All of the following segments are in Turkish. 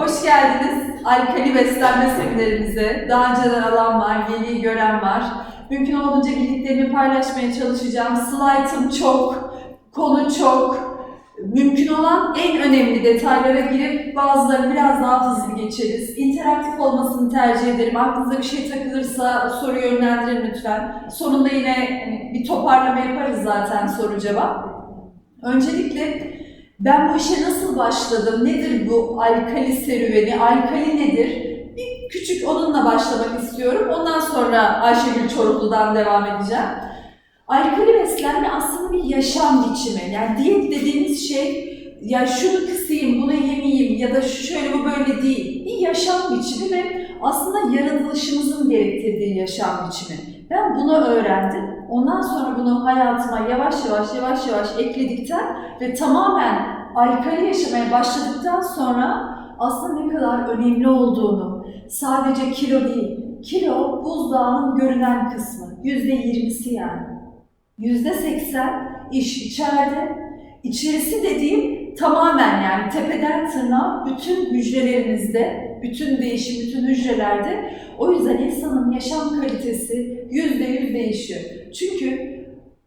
Hoş geldiniz alkali beslenme seminerimize. Daha önceden alan var, yeni gören var. Mümkün olduğunca bildiklerimi paylaşmaya çalışacağım. Slaytım çok, konu çok. Mümkün olan en önemli detaylara girip bazılarını biraz daha hızlı geçeriz. İnteraktif olmasını tercih ederim. Aklınıza bir şey takılırsa soru yönlendirin lütfen. Sonunda yine hani, bir toparlama yaparız zaten soru cevap. Öncelikle ben bu işe nasıl başladım? Nedir bu alkali serüveni? Alkali nedir? Bir küçük onunla başlamak istiyorum. Ondan sonra Ayşegül Çorumlu'dan devam edeceğim. Alkali beslenme aslında bir yaşam biçimi. Yani diyet dediğimiz şey ya şunu kısayım, bunu yemeyeyim ya da şu şöyle bu böyle değil. Bir yaşam biçimi ve aslında yaratılışımızın gerektirdiği yaşam biçimi. Ben bunu öğrendim. Ondan sonra bunu hayatıma yavaş yavaş yavaş yavaş ekledikten ve tamamen alkali yaşamaya başladıktan sonra aslında ne kadar önemli olduğunu, sadece kilo değil, kilo buzdağının görünen kısmı, yüzde yirmisi yani. Yüzde seksen iş içeride, içerisi dediğim tamamen yani tepeden tırnağa bütün hücrelerimizde, bütün değişim, bütün hücrelerde. O yüzden insanın yaşam kalitesi yüzde yüz değişiyor. Çünkü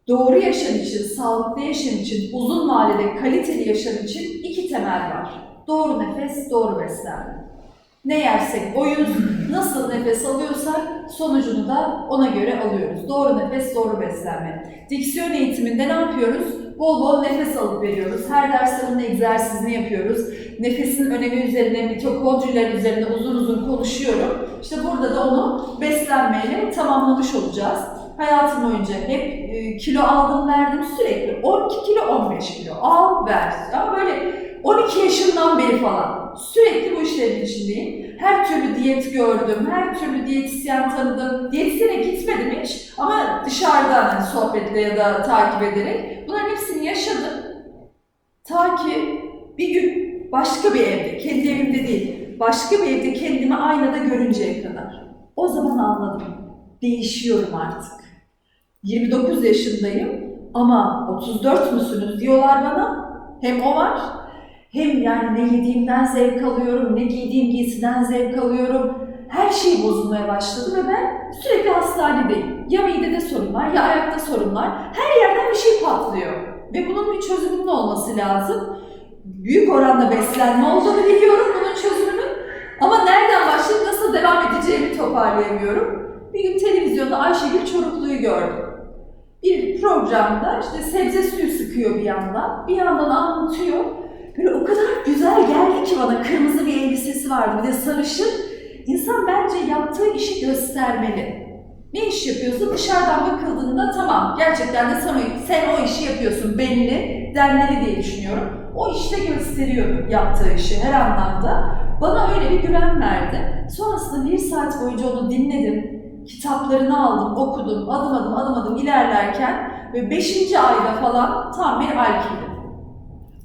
doğru yaşam için, sağlıklı yaşam için, uzun vadede kaliteli yaşam için iki temel var. Doğru nefes, doğru beslenme. Ne yersek oyuz, nasıl nefes alıyorsak sonucunu da ona göre alıyoruz. Doğru nefes, doğru beslenme. Diksiyon eğitiminde ne yapıyoruz? Bol bol nefes alıp veriyoruz. Her ders egzersizini yapıyoruz. Nefesin önemi üzerine, mitokondriler üzerine uzun uzun konuşuyorum. İşte burada da onu beslenmeyle tamamlamış olacağız. Hayatım boyunca hep e, kilo aldım verdim sürekli 12 kilo 15 kilo al ver ama böyle 12 yaşından beri falan sürekli bu işlerin içindeyim. Her türlü diyet gördüm, her türlü diyetisyen tanıdım. Diyetisyene gitmedim hiç ama dışarıdan hani sohbetle ya da takip ederek bunların hepsini yaşadım. Ta ki bir gün başka bir evde, kendi evimde değil, başka bir evde kendimi aynada görünceye kadar. O zaman anladım. Değişiyorum artık. 29 yaşındayım ama 34 müsünüz diyorlar bana. Hem o var, hem yani ne yediğimden zevk alıyorum, ne giydiğim giysiden zevk alıyorum. Her şey bozulmaya başladı ve ben sürekli hastanedeyim. Ya midede sorun var, ya ayakta sorun var. Her yerden bir şey patlıyor. Ve bunun bir çözümünün olması lazım. Büyük oranda beslenme olduğunu biliyorum bunun çözümünün. Ama nereden başlayıp nasıl devam edeceğimi toparlayamıyorum. Bir gün televizyonda Ayşegül Çoruklu'yu gördüm. Bir programda işte sebze suyu sıkıyor bir yandan, bir yandan anlatıyor. Böyle o kadar güzel geldi ki bana kırmızı bir elbisesi vardı bir de sarışın. İnsan bence yaptığı işi göstermeli. Ne iş yapıyorsa dışarıdan bakıldığında tamam gerçekten de sen o, sen o işi yapıyorsun belli, denmeli diye düşünüyorum. O işte gösteriyor yaptığı işi her anlamda. Bana öyle bir güven verdi. Sonrasında bir saat boyunca onu dinledim. Kitaplarını aldım, okudum, adım adım adım adım ilerlerken ve beşinci ayda falan tam bir alkilim.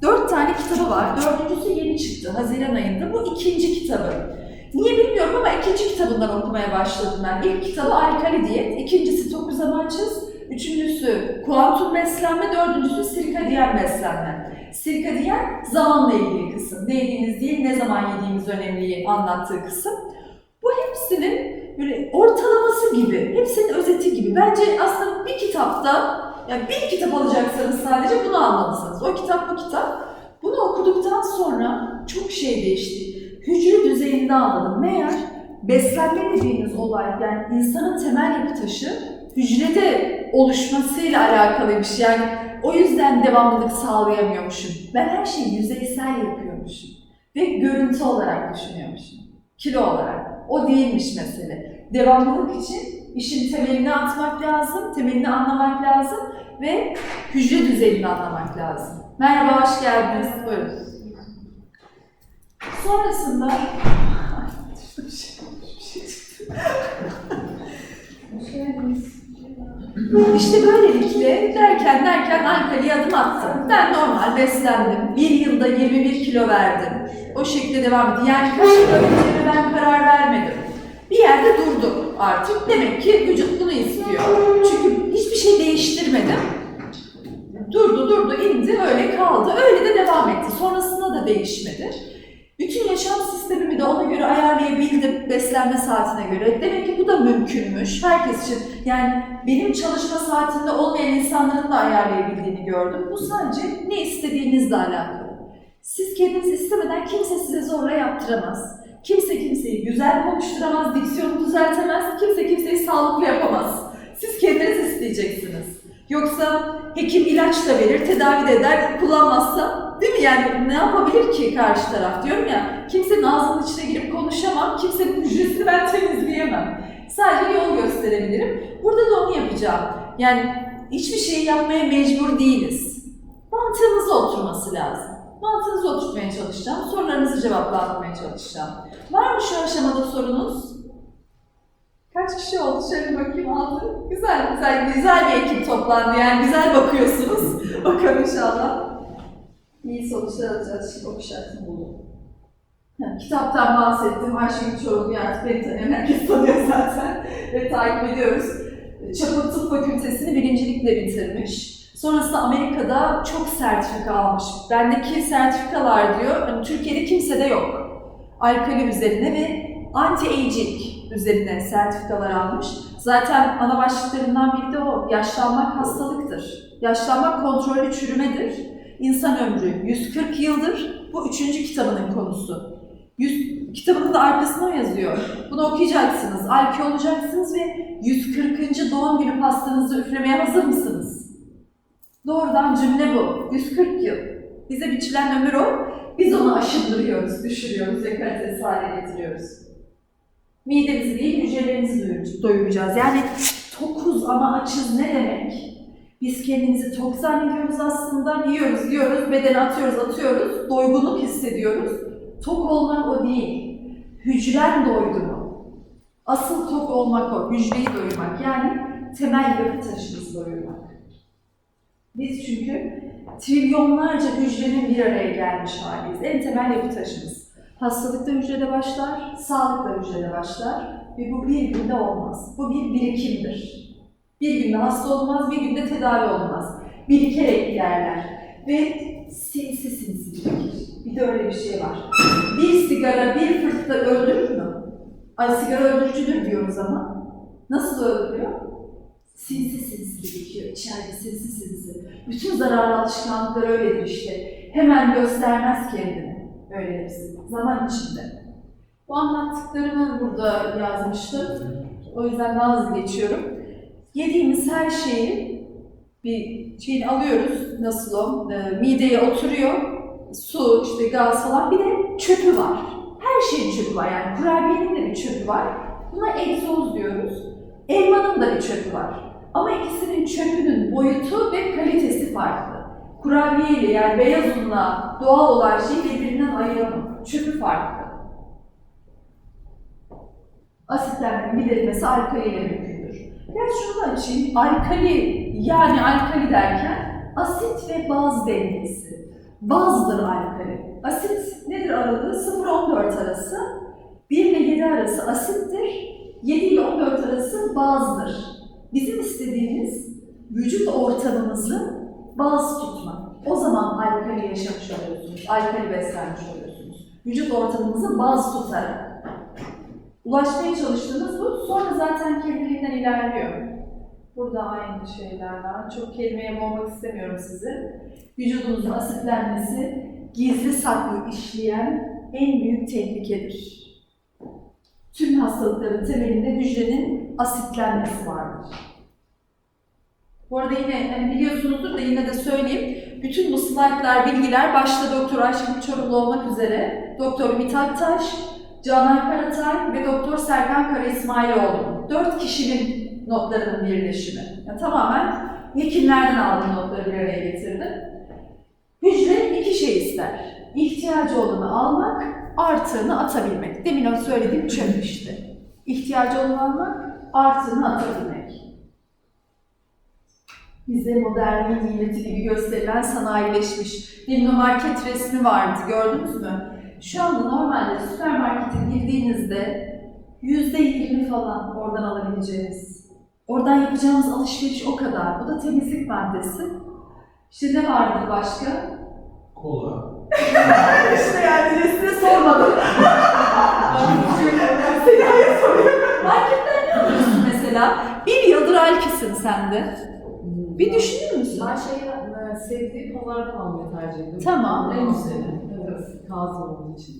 Dört tane kitabı var. Dördüncüsü yeni çıktı Haziran ayında. Bu ikinci kitabı. Niye bilmiyorum ama ikinci kitabından okumaya başladım ben. İlk kitabı Alkali Diyet, ikincisi Tokuz Amaçız, üçüncüsü Kuantum Beslenme, dördüncüsü Sirkadiyen Beslenme. Sirkadiyen zamanla ilgili kısım. Ne yediğimiz değil, ne zaman yediğimiz önemliyi anlattığı kısım. Bu hepsinin böyle ortalaması gibi, hepsinin özeti gibi. Bence aslında bir kitapta yani bir kitap alacaksanız sadece bunu almalısınız. O kitap bu kitap. Bunu okuduktan sonra çok şey değişti. Hücre düzeyinde anladım. Meğer beslenme dediğimiz olay yani insanın temel yapı taşı hücrede oluşmasıyla alakalıymış. Yani o yüzden devamlılık sağlayamıyormuşum. Ben her şeyi yüzeysel yapıyormuşum. Ve görüntü olarak düşünüyormuşum. Kilo olarak. O değilmiş mesele. Devamlılık için işin temelini atmak lazım, temelini anlamak lazım ve hücre düzeyini anlamak lazım. Merhaba, hoş geldiniz. Buyurun. Sonrasında... İşte böylelikle derken derken alkaliye adım attım. Ben normal beslendim. Bir yılda 21 kilo verdim. O şekilde devam etti. Yani kaç kilo vereceğime ben karar vermedim. Bir yerde durdum artık. Demek ki vücut bunu istiyor. Çünkü hiçbir şey değiştirmedim. Durdu durdu indi öyle kaldı. Öyle de devam etti. Sonrasında da değişmedi. Bütün yaşam sistemimi de ona göre ayarlayabildim beslenme saatine göre. Demek ki bu da mümkünmüş herkes için. Yani benim çalışma saatinde olmayan insanların da ayarlayabildiğini gördüm. Bu sadece ne istediğinizle alakalı. Siz kendiniz istemeden kimse size zorla yaptıramaz. Kimse kimseyi güzel konuşturamaz, diksiyonu düzeltemez, kimse kimseyi sağlıklı yapamaz. Siz kendiniz isteyeceksiniz. Yoksa hekim ilaç da verir, tedavi de eder, kullanmazsa değil mi? Yani ne yapabilir ki karşı taraf diyorum ya. Kimsenin ağzının içine girip konuşamam, kimsenin hücresini ben temizleyemem. Sadece yol gösterebilirim. Burada da onu yapacağım. Yani hiçbir şey yapmaya mecbur değiliz. Mantığımıza oturması lazım. Mantığınızı oturtmaya çalışacağım. Sorularınızı cevaplandırmaya çalışacağım. Var mı şu aşamada sorunuz? Kaç kişi oldu? Şöyle bakayım aldı. Güzel, güzel, güzel bir ekip toplandı. Yani güzel bakıyorsunuz. Bakalım inşallah. İyi sonuçlar alacağız. Şimdi o şartını buldum. Ha, Kitaptan bahsettim. Ayşegül Çorumlu artık beni tanıyan herkes tanıyor zaten. Ve takip ediyoruz. Çapa Tıp Fakültesini birincilikle bitirmiş. Sonrasında Amerika'da çok sertifika almış. Bendeki sertifikalar diyor, hani Türkiye'de kimsede yok. Alkali üzerine ve anti-aging üzerine sertifikalar almış. Zaten ana başlıklarından biri de o. Yaşlanmak hastalıktır. Yaşlanmak kontrollü çürümedir. İnsan ömrü 140 yıldır. Bu üçüncü kitabının konusu. Yüz, kitabının da arkasına yazıyor. Bunu okuyacaksınız, alki olacaksınız ve 140. doğum günü pastanızı üflemeye hazır mısınız? Doğrudan cümle bu. 140 yıl. Bize biçilen ömür o. Biz onu aşındırıyoruz, düşürüyoruz kalitesiz hale getiriyoruz. Midemizi değil, hücrelerimizi doyur- doyuracağız. Yani tokuz ama açız ne demek? Biz kendimizi tok zannediyoruz aslında. Yiyoruz, yiyoruz, bedene atıyoruz, atıyoruz. Doygunluk hissediyoruz. Tok olmak o değil. Hücren doydu mu? Asıl tok olmak o. Hücreyi doyurmak. Yani temel yapı taşımızı doyurmak. Biz çünkü trilyonlarca hücrenin bir araya gelmiş haliyiz. En temel yapı taşımız. Hastalıkta hücrede başlar, sağlıkta hücrede başlar ve bu bir günde olmaz. Bu bir birikimdir. Bir günde hasta olmaz, bir günde tedavi olmaz. Birikerek ilerler ve sinsi sinsi birikir. Bir de öyle bir şey var. Bir sigara bir fırtıkta öldürür mü? Ay sigara öldürücüdür diyoruz ama. Nasıl öldürüyor? Sinsi sinsi birikiyor, içeride sinsi sinsi. Bütün zararlı alışkanlıklar öyledir işte. Hemen göstermez kendini. Öyle hepsi. Zaman içinde. Bu anlattıklarımı burada yazmıştım. O yüzden daha hızlı geçiyorum. Yediğimiz her şeyi bir şeyini alıyoruz. Nasıl o? E, mideye oturuyor. Su, işte gaz falan. Bir de çöpü var. Her şeyin çöpü var. Yani kurabiyenin de bir çöpü var. Buna egzoz diyoruz. Elmanın da bir çöpü var. Ama ikisinin çöpünün boyutu ve kalitesi farklı. Kurabiye ile yani beyaz unla doğal olan şeyi birbirinden ayıramam. Çöpü farklı. Asitlenmenin giderilmesi alkali ile mümkündür. Biraz şunu açayım. Alkali yani alkali derken asit ve baz dengesi. Bazdır alkali. Asit nedir aralığı? 0-14 arası. 1 ile 7 arası asittir. 7 ile 14 arası bazdır. Bizim istediğimiz vücut ortamımızı baz tutmak. O zaman alkali yaşamış oluyorsunuz, alkali beslenmiş oluyorsunuz. Vücut ortamımızı baz tutarak. Ulaşmaya çalıştığımız bu. Sonra zaten kendiliğinden ilerliyor. Burada aynı şeyler var. Çok kelimeye boğmak istemiyorum sizi. Vücudumuzun asitlenmesi gizli saklı işleyen en büyük tehlikedir. Tüm hastalıkların temelinde hücrenin asitlenmesi vardır. Bu arada yine hani biliyorsunuzdur da yine de söyleyeyim. Bütün bu slaytlar, bilgiler başta Doktor Ayşegül Çorumlu olmak üzere Doktor Mithat Taş, Canan Karatay ve Doktor Serkan Kara İsmailoğlu. Dört kişinin notlarının birleşimi. Yani tamamen hekimlerden aldığım notları bir araya getirdim. Hücre iki şey ister. İhtiyacı olanı almak, artığını atabilmek. Demin o söylediğim çöp. İhtiyacı olanı almak, artığını atabilmek. Bize modernliğin nimeti gibi gösterilen sanayileşmiş bir market resmi vardı. Gördünüz mü? Şu anda normalde süpermarkete girdiğinizde yüzde yirmi falan oradan alabileceğiniz. Oradan yapacağımız alışveriş o kadar. Bu da temizlik maddesi. İşte ne vardır başka? Kola. işte yani size sormadım. Seni hayır soruyorum. Alıyorsun mesela? Bir yıldır alkisin sen de. Bir düşünür müsün? Ben şeyi e, sevdiği almayı tercih ediyorum. Tamam. En güzeli. Evet, taze olduğu için.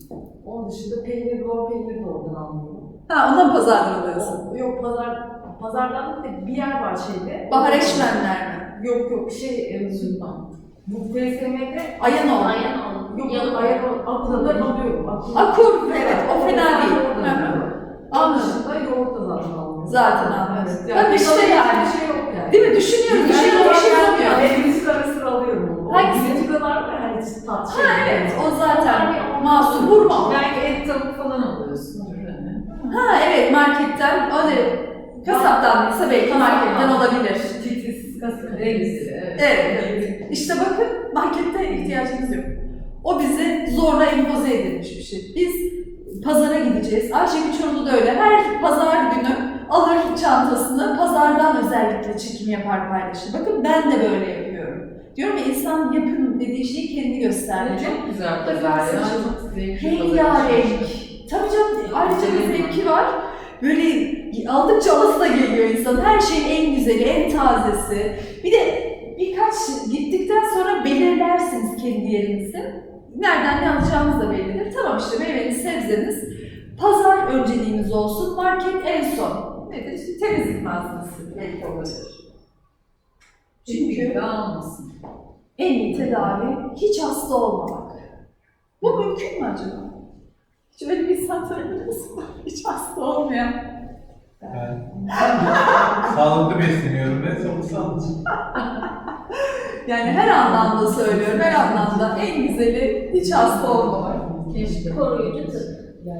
Onun dışında peynir, lor peynir de oradan almıyorum. Ha ondan pazardan alıyorsun. O- Yok pazar, pazardan de bir yer var şeyde. Bahar Eşmenler mi? Yok yok şey e, Zülman. Bu TSM'de Ayanoğlu. yok yok ayar aklımda alıyorum. Aklımda. Akur, evet o fena değil. Onun Anladım. dışında yoğurt da zaten. Zaten almıyoruz. Evet, Bak işte bir yani. şey yok yani. Değil mi? Düşünüyoruz, düşünüyoruz, bir şey olmuyor. Elimiz ara sıra alıyorum. O Hangisi? Biletigalar var hani tat şey. Ha evet, o zaten masum vurma. Belki et tavuk falan alıyorsun. Ha evet, marketten, o da kasaptan belki marketten olabilir. Titiz, kasık. Evet, evet. İşte bakın markette ihtiyacımız yok. O bize zorla empoze edilmiş bir şey. Biz pazara gideceğiz. Ayşegül Çorumlu da öyle. Her pazar günü alır çantasını, pazardan özellikle çekim yapar paylaşır. Bakın ben de böyle yapıyorum. Diyorum ya insan yapın dediği şeyi kendi göstermeli. Çok güzel pazar ya. Rengarenk. Tabii canım ayrıca bir zevki var. Böyle aldıkça alası da geliyor insan. Her şeyin en güzeli, en tazesi. Bir de birkaç gittikten sonra belirlersiniz kendi yerinizi. Nereden ne alacağınız da bellidir. Tamam işte meyveniz, sebzeniz. Pazar önceliğimiz olsun, market en son. Nedir? İşte temizlik malzemesi belki olabilir. Çünkü almasın. en iyi tedavi hiç hasta olmamak. Bu mümkün mü acaba? Hiç öyle bir insan tanıyor musun? Hiç hasta olmayan. Ben sağlıklı besleniyorum ve çok sağlıklı. Yani her anlamda söylüyorum, her anlamda en güzeli hiç hasta olmamak. Keşke. koruyucu tıp.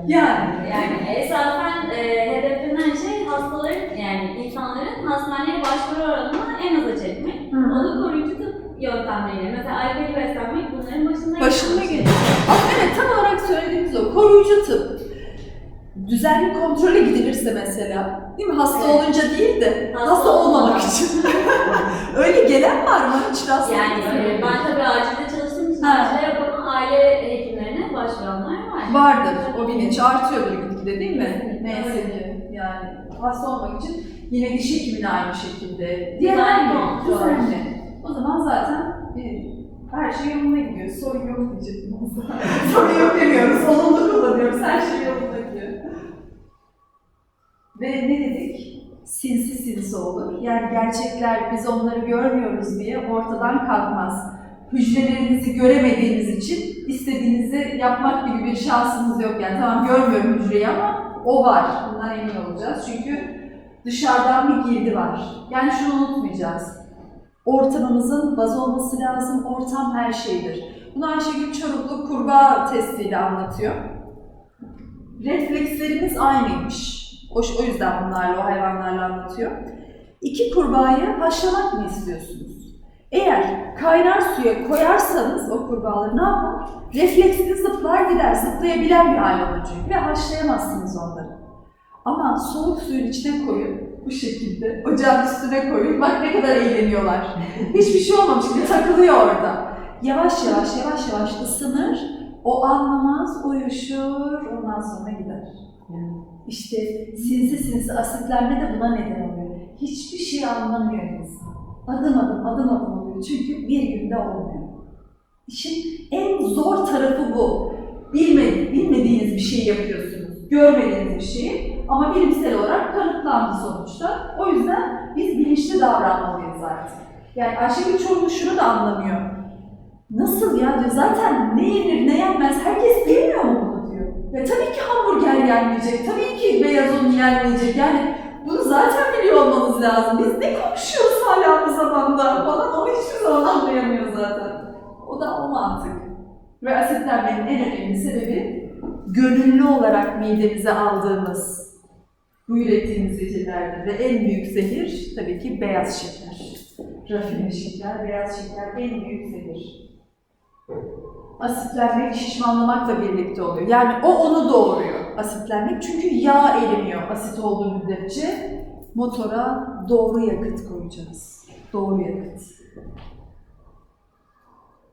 Yani, Yani esasen e, hedeflenen şey hastaların yani insanların hastaneye başvuru oranını en aza çekmek. Hı. Onu koruyucu tıp yöntemleriyle. Mesela alkali beslenmek bunların başında başında şey. geliyor. Bak evet tam olarak söylediğimiz o. Koruyucu tıp. Düzenli kontrole gidilirse mesela, değil mi? Hasta Evet. olunca değil de hasta, Hasta olmamak için. Öyle gelen var mı? Hiç rastlamadın Yani e, ben tabii acilde çalıştığım için yapan aile hekimlerine başvuranlar var. Vardır. O bilinç artıyordur gitgide değil mi? Neyse ki. Yani hasta olmak için yine diş hekimine aynı şekilde. Diğer kontrol. düzenli. O zaman zaten her şey yoluna gidiyor. Sorun yok diyecektim. Sorun yok demiyoruz. Olumlu kullanıyoruz. Her şey yolunda gidiyor. Ve ne dedik? Sinsi sinsi olur. Yani gerçekler biz onları görmüyoruz diye ortadan kalkmaz. Hücrelerinizi göremediğiniz için istediğinizi yapmak gibi bir şansınız yok. Yani tamam görmüyorum hücreyi ama o var. Bundan emin olacağız. Çünkü dışarıdan bir girdi var. Yani şunu unutmayacağız. Ortamımızın baz olması lazım. Ortam her şeydir. Bunu Ayşegül Çoruklu kurbağa testiyle anlatıyor. Reflekslerimiz aynıymış. O, o yüzden bunlarla, o hayvanlarla anlatıyor. İki kurbağayı haşlamak mı istiyorsunuz? Eğer kaynar suya koyarsanız o kurbağaları ne yapar? Refleksli zıplar gider, zıplayabilen bir hayvan çünkü ve haşlayamazsınız onları. Ama soğuk suyun içine koyun, bu şekilde ocağın üstüne koyun, bak ne kadar eğleniyorlar. Hiçbir şey olmamış gibi takılıyor orada. Yavaş yavaş, yavaş yavaş ısınır, o anlamaz, uyuşur, ondan sonra gider. İşte sinsi sinsi asitlenme de buna neden oluyor. Hiçbir şey anlamıyor insan. Adım adım adım adım oluyor. Çünkü bir günde olmuyor. İşin en zor tarafı bu. Bilmedi, bilmediğiniz bir şey yapıyorsunuz. Görmediğiniz bir şeyi ama bilimsel olarak kanıtlandı sonuçta. O yüzden biz bilinçli davranmalıyız artık. Yani Ayşegül Çorlu şunu da anlamıyor. Nasıl ya diyor zaten ne yenir ne yenmez herkes bilmiyor mu bunu diyor. Ya tabii ki hamburger yenmeyecek, tabii ki beyaz un yenmeyecek. Yani bunu zaten biliyor olmanız lazım. Biz ne konuşuyoruz hala bu zamanda falan o hiçbir zaman anlayamıyor zaten. O da o mantık. Ve asitlenmenin en önemli sebebi gönüllü olarak midemize aldığımız bu ürettiğimiz zehirlerdir. Ve en büyük zehir tabii ki beyaz şeker. Rafine şeker, beyaz şeker en büyük zehir asitlenmek şişmanlamakla birlikte oluyor. Yani o onu doğuruyor asitlenmek. Çünkü yağ erimiyor asit olduğu müddetçe. Motora doğru yakıt koyacağız. Doğru yakıt.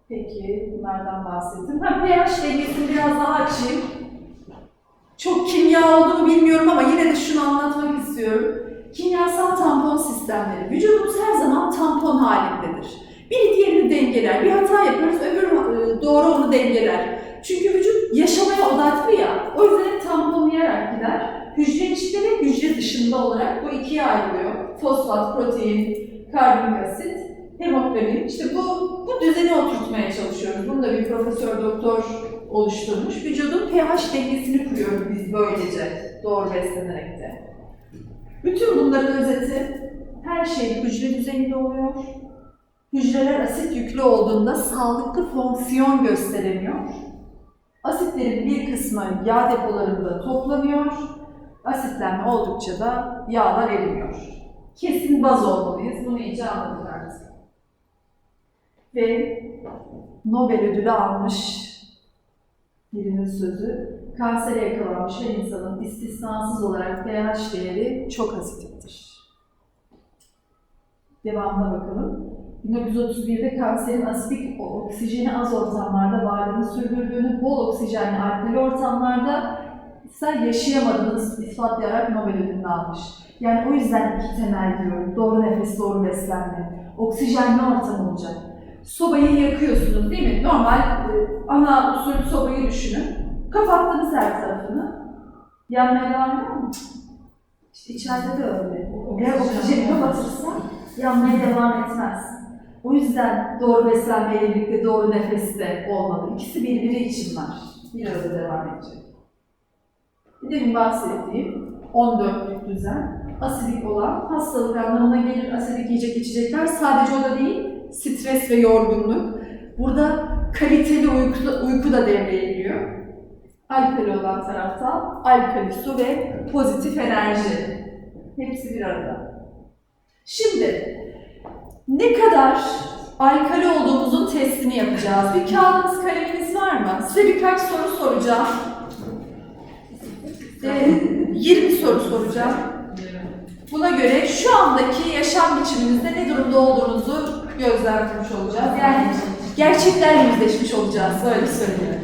Peki, bunlardan bahsettim. Ha, pH dengesini biraz daha açayım. Çok kimya olduğunu bilmiyorum ama yine de şunu anlatmak istiyorum. Kimyasal tampon sistemleri. Vücudumuz her zaman tampon halindedir. Biri diğerini dengeler. Bir hata yaparız, öbür e, doğru onu dengeler. Çünkü vücut yaşamaya odaklı ya. O yüzden tamponlayarak gider. Hücre içinde ve hücre dışında olarak bu ikiye ayrılıyor. Fosfat, protein, karbonhidrat hemoglobin. İşte bu, bu düzeni oturtmaya çalışıyoruz. Bunu da bir profesör doktor oluşturmuş. Vücudun pH dengesini kuruyoruz biz böylece doğru beslenerek de. Bütün bunların özeti her şey hücre düzeyinde oluyor. Hücreler asit yüklü olduğunda sağlıklı fonksiyon gösteremiyor. Asitlerin bir kısmı yağ depolarında toplanıyor. Asitlenme oldukça da yağlar erimiyor. Kesin baz olmalıyız. Bunu iyice anladık. Ve Nobel ödülü almış birinin sözü, kansere yakalanmış her insanın istisnasız olarak pH değeri çok asitiktir. Devamına bakalım. 1931'de kanserin asitik oksijeni az ortamlarda varlığını sürdürdüğünü, bol oksijenli alkali ortamlarda ise yaşayamadığını ispatlayarak Nobel ödülünü almış. Yani o yüzden iki temel diyorum. Doğru nefes, doğru beslenme. Oksijenli ortam olacak. Sobayı yakıyorsunuz değil mi? Normal e, ana usul sobayı düşünün. Kapattınız her tarafını. Yanmaya devam ediyor mu? İşte içeride de öyle. Eğer oksijeni kapatırsan yanmaya devam etmez. O yüzden doğru beslenmeyle birlikte doğru nefes de olmalı. İkisi birbiri için var. Bir arada devam edecek. Bir demin bahsettiğim 14'lük düzen asidik olan hastalık anlamına gelir. Asidik yiyecek içecekler sadece o da değil, stres ve yorgunluk. Burada kaliteli uyku, uyku da devreye giriyor. Alkali olan tarafta alkali su ve pozitif enerji. Hepsi bir arada. Şimdi ne kadar alkali olduğumuzun testini yapacağız. Bir kağıdınız, kaleminiz var mı? Size birkaç soru soracağım. Ee, 20 soru soracağım. Buna göre şu andaki yaşam biçiminizde ne durumda olduğunuzu gözlemlemiş olacağız. Yani gerçeklerle yüzleşmiş olacağız, öyle söyleyeyim.